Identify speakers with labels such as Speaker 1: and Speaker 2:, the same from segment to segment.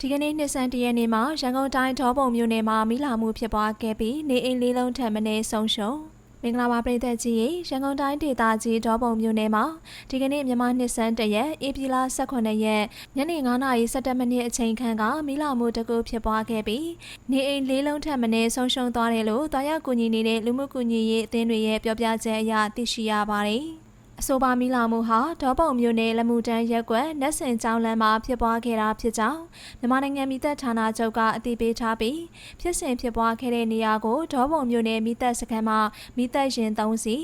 Speaker 1: ဒီကနေ့နှစ်ဆန်းတရက်နေ့မှာရန်ကုန်တိုင်းဒေါပုံမြို့နယ်မှာမိလာမှုဖြစ်ပွားခဲ့ပြီးနေအိမ်လေးလုံးထပ်မင်းဆုံးရှုံးမင်္ဂလာပါပရိသတ်ကြီးရေရန်ကုန်တိုင်းဒေသကြီးဒေါပုံမြို့နယ်မှာဒီကနေ့မြန်မာနှစ်ဆန်းတရက်ဧပြီလ18ရက်ညနေ9:17မိနစ်အချိန်ခန့်ကမိလာမှုတစ်ခုဖြစ်ပွားခဲ့ပြီးနေအိမ်လေးလုံးထပ်မင်းဆုံးရှုံးသွားတယ်လို့တာယာကူညီနေတဲ့လူမှုကူညီရေးအသင်းတွေရဲ့ပြောပြချက်အရသိရှိရပါတယ်။ အဆိုပါမီလာမှုဟာဒေါပုံမျိုးနယ်လမှုတန်းရက်ကွက်နက်စင်ကျောင်းလမ်းမှာဖြစ်ပွားခဲ့တာဖြစ်ကြောင်းမြန်မာနိုင်ငံမိသက်ဌာနချုပ်ကအသိပေးထားပြီးဖြစ်စဉ်ဖြစ်ပွားခဲ့တဲ့နေရာကိုဒေါပုံမျိုးနယ်မိသက်စခန်းမှာမိသက်ရင်3စီ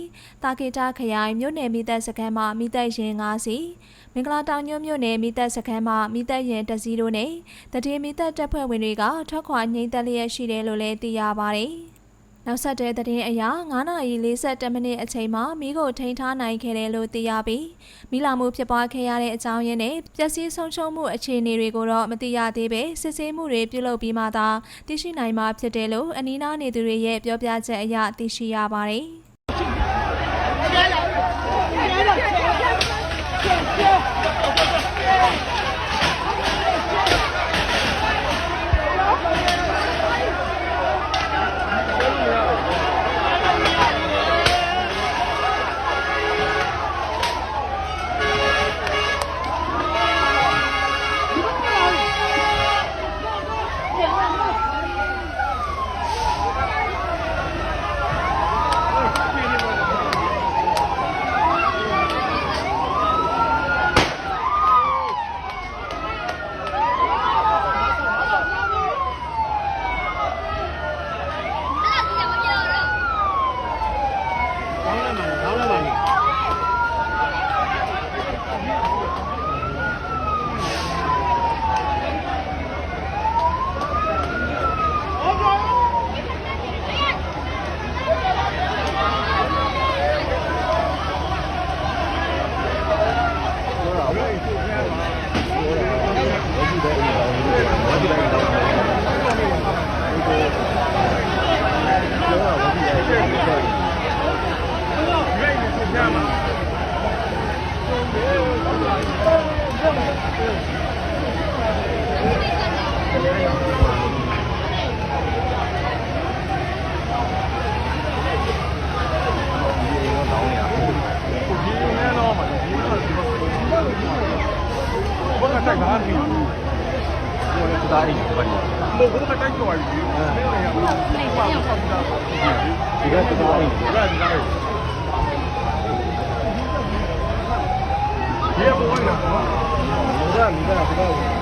Speaker 1: တာကေတာခရိုင်မြို့နယ်မိသက်စခန်းမှာမိသက်ရင်5စီမင်္ဂလာတောင်ညွန့်မြို့နယ်မိသက်စခန်းမှာမိသက်ရင်တစည်းတို့နဲ့တတိမိသက်တပ်ဖွဲ့ဝင်တွေကထွက်ခွာငိမ့်သက်လျက်ရှိတယ်လို့လည်းသိရပါတယ်။ နောက်ဆက်တွဲသတင်းအရ9:40မိနစ်အချိန်မှာမိကိုထိန်းထားနိုင်ခဲ့တယ်လို့သိရပြီးမိလာမှုဖြစ်ပွားခဲ့ရတဲ့အကြောင်းရင်းနဲ့ပျက်စီးဆုံးရှုံးမှုအခြေအနေတွေကိုတော့မသိရသေးပဲစစ်ဆေးမှုတွေပြုလုပ်ပြီးမှသာသိရှိနိုင်မှာဖြစ်တယ်လို့အနီးနားနေသူတွေရဲ့ပြောပြချက်အရသိရှိရပါတယ်။
Speaker 2: ဘက်ကတိုက်တာပြီ
Speaker 3: သားရီဘာလဲ
Speaker 2: ဘုဘကတိုက်တော့ပြီမင်းလည်းရမှာဒီပါပါတာ
Speaker 3: ဒီကသားရီ
Speaker 2: ဒါဒီလိုက်ဒီဘောရနော်
Speaker 3: ဘုရားမိသား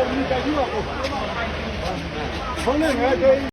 Speaker 2: ခေါင်းနဲ့ငါကြိုး